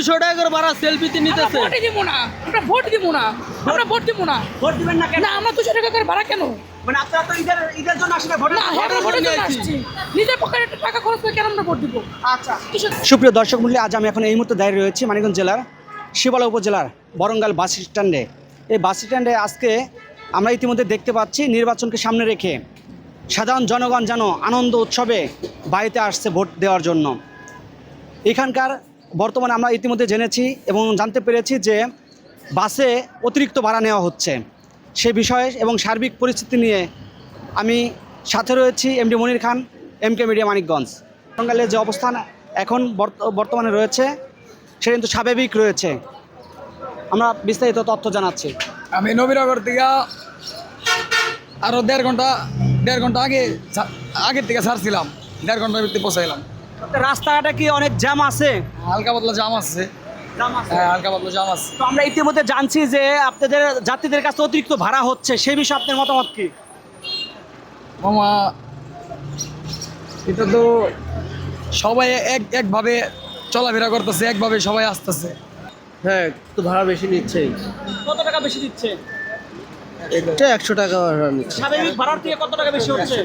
দুইশো টাকা করে ভাড়া সেলফিতে নিতেছে। ভোটই দিব না আমরা ভোট দিব না আমরা ভোট দিব না। ভোট দিবেন না কেন? না আমরা দুশো টাকা করে ভাড়া কেন? মানে আপনারা তো ঈদের ঈদের জন্য আসলে ভোট না হ্যাঁ, আমরা ভোটের জন্য আসছি। নিজের পকেটে টাকা খরচ করে কেন আমরা ভোট দিব? আচ্ছা। সুপ্রিয় দর্শক মন্ডলী আজ আমি এখন এই মুহূর্তে দাঁড়িয়ে রয়েছি মানিকগঞ্জ জেলার শিবালা উপজেলার বরঙ্গাল বাস স্ট্যান্ডে। এই বাস স্ট্যান্ডে আজকে আমরা ইতিমধ্যে দেখতে পাচ্ছি নির্বাচনকে সামনে রেখে সাধারণ জনগণ যেন আনন্দ উৎসবে বাড়িতে আসছে ভোট দেওয়ার জন্য। এখানকার বর্তমানে আমরা ইতিমধ্যে জেনেছি এবং জানতে পেরেছি যে বাসে অতিরিক্ত ভাড়া নেওয়া হচ্ছে। সে বিষয়ে এবং সার্বিক পরিস্থিতি নিয়ে আমি সাথে রয়েছি MD Monir Khan, M K media Manikganj. বঙ্গালের যে অবস্থান এখন বর্ত- বর্তমানে রয়েছে সেটা কিন্তু স্বাভাবিক রয়েছে। আমরা বিস্তারিত তথ্য জানাচ্ছি। আমি নবীনগর থেকে আরও দেড় ঘণ্টা দেড় ঘণ্টা আগে আগের থেকে ছাড়ছিলাম, দেড় ঘণ্টার ভিতরে পৌঁছাইলাম। রাস্তাঘাটে কি অনেক জ্যাম আছে? হালকা পাতলা জাম আছে। জ্যাম আছে। হ্যাঁ হালকা পাতলা জাম আছে। তো আমরা ইতিমধ্যে জানছি যে আপনাদের যাত্রীদের কাছে অতিরিক্ত ভাড়া হচ্ছে সেই বিষয়ে আপনার মতামত কি? মামা এটা তো সবাই এক একভাবে চলাফেরা করতেছে একভাবে সবাই আসতেছে। হ্যাঁ তো ভাড়া বেশি নিচ্ছে কত টাকা বেশি দিচ্ছে এটা একশো টাকা ভাড়া নিচ্ছে। স্বাভাবিক ভাড়ার থেকে কত টাকা বেশি হচ্ছে?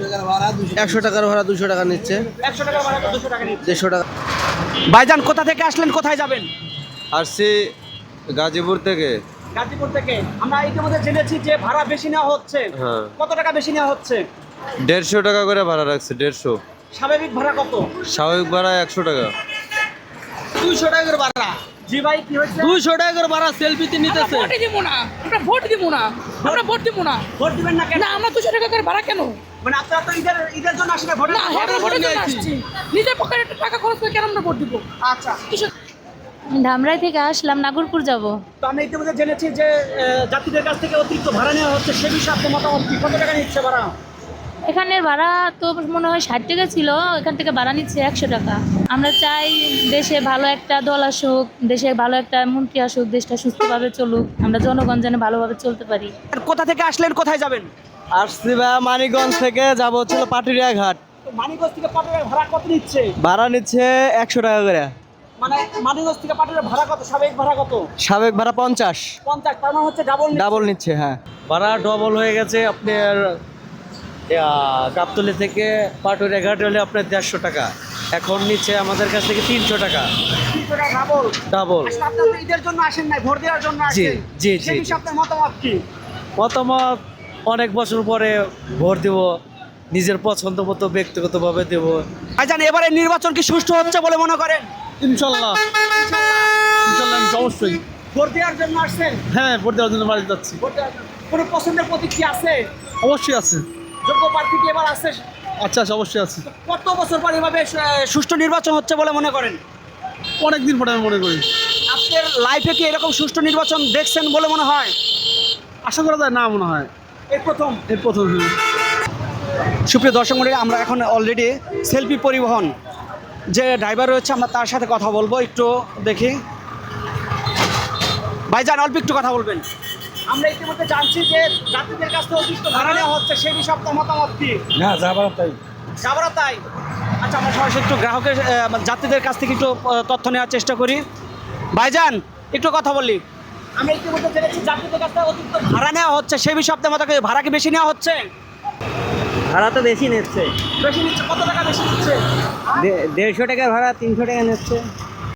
একশো টাকার ভাড়া দুশো টাকা নিচ্ছে। একশো টাকা ভাড়া দুশো টাকা নিচ্ছে। দেড়শো টাকা। ভাইজান কোথা থেকে আসলেন কোথায় যাবেন? আসছি গাজীপুর থেকে। গাজীপুর থেকে। আমরা ইতিমধ্যে জেনেছি যে ভাড়া বেশি নেওয়া হচ্ছে। হ্যাঁ। কত টাকা বেশি নেওয়া হচ্ছে? দেড়শো টাকা করে ভাড়া রাখছে দেড়শো। স্বাভাবিক ভাড়া কত? স্বাভাবিক ভাড়া একশো টাকা। দুইশো টাকা করে ভাড়া। জি ভাই কি হয়েছে? দুইশো টাকা করে ভাড়া সেলফিতে আমরা নিতেছে। ভোটই দিব না আমরা ভোট দিব না আমরা ভোট দিব না। ভোট দিবেন না কেন? না আমরা দুশো টাকা করে ভাড়া কেন? মানে আপনারা তো ঈদের ঈদের জন্য আসলে ভোট না আমরা ভোটের জন্য আসছি। নিজের পকেটে একটা টাকা খরচ করে কেন আমরা ভোট দিব? আচ্ছা। দুশো ধামরাই থেকে আসলাম নাগরপুর যাব। তো আমরা ইতিমধ্যে জেনেছি যে যাত্রীদের কাছ থেকে অতিরিক্ত ভাড়া নেওয়া হচ্ছে সে বিষয়ে আপনার মতামত কি? কত টাকা নিচ্ছে ভাড়া? এখানের ভাড়া তো মনে হয় ষাট টাকা ছিল এখান থেকে ভাড়া নিচ্ছে একশো টাকা। আমরা চাই দেশে ভালো একটা দল আসুক দেশে ভালো একটা মন্ত্রী আসুক দেশটা সুস্থভাবে চলুক আমরা জনগণ যেন ভালোভাবে চলতে পারি। আর কোথা থেকে আসলেন কোথায় যাবেন? আসছি ভাই মানিকগঞ্জ থেকে যাব হচ্ছিল পাটুরিয়া ঘাট তো মানিকগঞ্জ থেকে পাটুরিয়া ভাড়া কত নিচ্ছে? ভাড়া নিচ্ছে একশো টাকা করে। মানে মানিকগঞ্জ থেকে পাটুরিয়া ভাড়া কত স্বাভাবিক ভাড়া কত? সাবেক ভাড়া পঞ্চাশ। পঞ্চাশ তার মানে হচ্ছে ডাবল ডাবল নিচ্ছে হ্যাঁ। ভাড়া ডবল হয়ে গেছে আপনার গাবতলি থেকে পাটুরিয়া ঘাট হলে আপনার দেড়শো টাকা। এখন নিচ্ছে আমাদের কাছ থেকে তিনশো টাকা। ডাবল ঈদের জন্য আসেন নাই ভোট দেওয়ার জন্য জি, জি, জি, মতামত কি? মতামত অনেক বছর পরে ভোট দেব নিজের পছন্দ মতো ব্যক্তিগতভাবে দেব। ভাইজান এবারে নির্বাচন কি সুষ্ঠু হচ্ছে বলে মনে করেন? ইনশাল্লাহ। ইনশাল্লাহ অবশ্যই। ভোট দেওয়ার জন্য আসছেন? হ্যাঁ ভোট দেওয়ার জন্য বাড়ি যাচ্ছি। ভোট দেওয়ার কোনো পছন্দের প্রতীক কি আছে? অবশ্যই আছে। প্রার্থী কি এবার আছে আচ্ছা আচ্ছা অবশ্যই আছে কত বছর পর এভাবে সুষ্ঠু নির্বাচন হচ্ছে বলে মনে করেন? অনেক দিন পরে আমি মনে করি। আপনার লাইফে কি এরকম সুষ্ঠু নির্বাচন দেখছেন বলে মনে হয়? আশা করা যায় না মনে হয়। এই প্রথম। এই প্রথম সুপ্রিয় দর্শক মন্ডলী আমরা এখন অলরেডি সেলফি পরিবহন। যে ড্রাইভার রয়েছে আমরা তার সাথে কথা বলব একটু দেখি। ভাইজান অল্প একটু কথা বলবেন। আমরা ইতিমধ্যে জানছি যে যাত্রীদের কাছ থেকে অতিরিক্ত ভাড়া নেওয়া হচ্ছে সেই বিষয়ে আপনার মতামত কি? না যাবার তাই। যাবারও তাই? আচ্ছা আমরা সরাসরি একটু গ্রাহকের যাত্রীদের কাছ থেকে একটু তথ্য নেওয়ার চেষ্টা করি। ভাইজান একটু কথা বলি। আমরা ইতিমধ্যে জেনেছি যাত্রীদের কাছ থেকে অতিরিক্ত ভাড়া নেওয়া হচ্ছে সেই বিষয়ে আপনার মতো ভাড়া কি বেশি নেওয়া হচ্ছে? ভাড়া তো বেশি নিচ্ছে। বেশি নিচ্ছে? কত টাকা বেশি নিচ্ছে? দে- দেড়শো টাকা ভাড়া তিনশো টাকা নিচ্ছে।